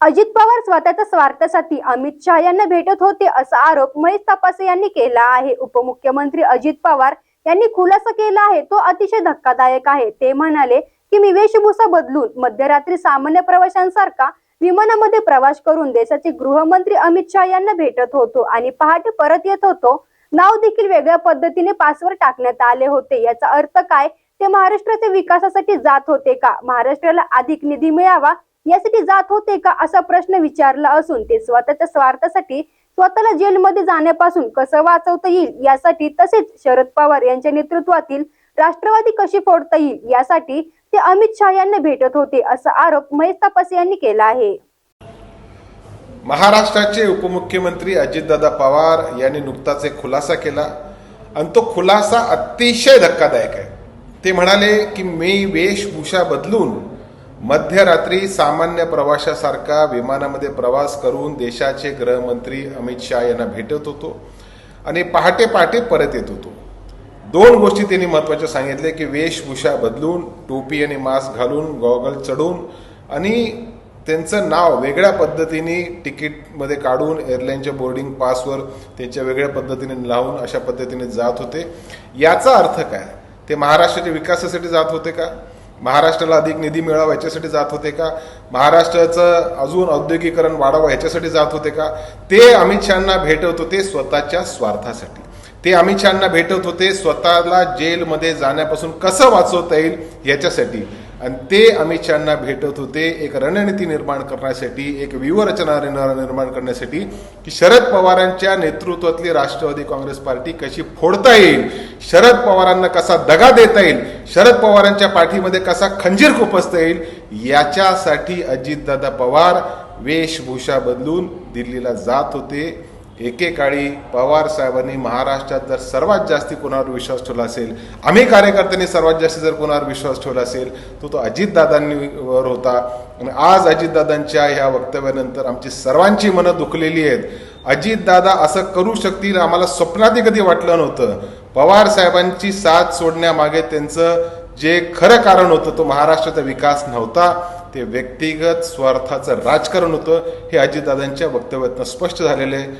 अजित पवार स्वतःच्या स्वार्थासाठी अमित शहा यांना भेटत होते असा आरोप महेश तपासे यांनी केला आहे. उपमुख्यमंत्री अजित पवार यांनी खुलासा केला आहे. तो अतिशय धक्कादायक आहे. ते म्हणाले की मी वेशभूषा बदलून मध्यरात्री सामान्य प्रवाशांसारखा विमानामध्ये प्रवास करून देशाचे गृहमंत्री अमित शहा यांना भेटत होतो आणि पहाटे परत येत होतो. नाव देखील वेगळ्या पद्धतीने पासवर टाकण्यात आले होते. याचा अर्थ काय? ते महाराष्ट्राच्या विकासासाठी जात होते का? महाराष्ट्राला अधिक निधी मिळावा यासाठी जात होते का असा प्रश्न विचारला असून ते स्वतःच्या स्वार्थासाठी स्वतःला जेलमध्ये जाण्यापासून कसं वाचवता येईल यासाठी तसेच शरद पवार यांच्या नेतृत्वातील राष्ट्रवादी कशी फोडता येईल यासाठी ते अमित शहा यांना भेटत होते असा आरोप महेश तपासे यांनी केला आहे. महाराष्ट्राचे उपमुख्यमंत्री अजितदादा पवार यांनी नुकताच एक खुलासा केला आणि तो खुलासा अतिशय धक्कादायक आहे. ते म्हणाले की मी वेशभूषा बदलून मध्यरात्री सामान्य प्रवाशासारखा विमानामध्ये प्रवास करून देशाचे गृहमंत्री अमित शहा यांना भेटत होतो आणि पहाटे पहाटे परत येत होतो. दोन गोष्टी त्यांनी महत्त्वाच्या सांगितले की वेशभूषा बदलून टोपी आणि मास्क घालून गॉगल चढून आणि त्यांचं नाव वेगळ्या पद्धतीने तिकीटमध्ये काढून एअरलाईनच्या बोर्डिंग पासवर त्यांच्या वेगळ्या पद्धतीने लावून अशा पद्धतीने जात होते. याचा अर्थ काय? ते महाराष्ट्राच्या विकासासाठी जात होते का? महाराष्ट्राला अधिक निधी मिळावा याच्यासाठी जात होते का? महाराष्ट्राचं अजून औद्योगिकरण वाढावं ह्याच्यासाठी जात होते का? ते अमित शहाना भेटत होते स्वतःच्या स्वार्थासाठी. ते अमित शहाना भेटत होते स्वतःला जेलमध्ये जाण्यापासून कसं वाचवता येईल याच्यासाठी आणि ते अमित शहाना भेटत होते एक रणनीती निर्माण करण्यासाठी एक व्यूहरचना निर्माण करण्यासाठी की शरद पवारांच्या नेतृत्वातली राष्ट्रवादी काँग्रेस पार्टी कशी फोडता येईल? शरद पवारांना कसा दगा देता येईल? शरद पवारांच्या पाठीमध्ये कसा खंजीर खुपसता येईल? याच्यासाठी अजितदादा पवार वेशभूषा बदलून दिल्लीला जात होते. एकेकाळी पवार साहेबांनी महाराष्ट्रात जर सर्वात जास्ती कोणावर विश्वास ठेवला असेल आम्ही कार्यकर्त्यांनी सर्वात जास्त जर कोणावर विश्वास ठेवला असेल तो तो अजितदादांवर होता. आणि आज अजितदादांच्या ह्या वक्तव्यानंतर आमची सर्वांची मनं दुखलेली आहेत. अजितदादा असं करू शकतील आम्हाला स्वप्नातही कधी वाटलं नव्हतं. पवार साहेबांची साथ सोडण्यामागे त्यांचं जे खरं कारण होतं तो महाराष्ट्राचा विकास नव्हता. ते व्यक्तिगत स्वार्थाचं राजकारण होतं हे अजितदादांच्या वक्तव्यातनं स्पष्ट झालेलं आहे.